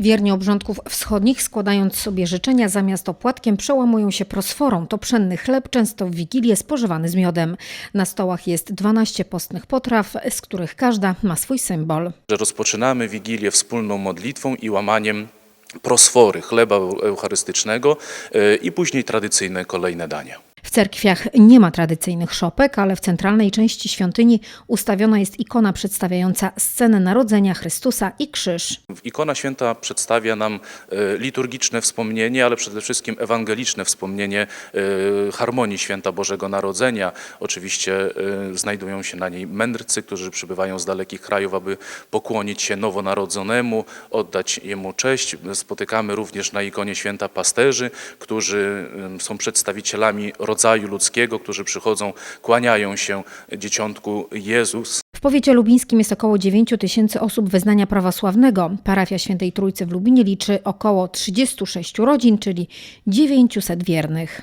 Wierni obrządków wschodnich, składając sobie życzenia zamiast opłatkiem, przełamują się prosforą. To pszenny chleb, często w Wigilię spożywany z miodem. Na stołach jest 12 postnych potraw, z których każda ma swój symbol. rozpoczynamy Wigilię wspólną modlitwą i łamaniem prosfory, chleba eucharystycznego e, i później tradycyjne kolejne dania. W cerkwiach nie ma tradycyjnych szopek, ale w centralnej części świątyni ustawiona jest ikona przedstawiająca scenę narodzenia Chrystusa i krzyż. Ikona święta przedstawia nam e, liturgiczne wspomnienie, ale przede wszystkim ewangeliczne wspomnienie e, harmonii święta Bożego Narodzenia. Oczywiście e, znajdują się na niej mędrcy, którzy przybywają z dalekich krajów, aby pokłonić się nowonarodzonemu, oddać jemu cześć. Spotykamy również na ikonie święta pasterzy, którzy są przedstawicielami rodzaju ludzkiego, którzy przychodzą, kłaniają się dzieciątku Jezus. W powiecie lubińskim jest około 9 tysięcy osób wyznania prawosławnego. Parafia Świętej Trójcy w Lubinie liczy około 36 rodzin, czyli 900 wiernych.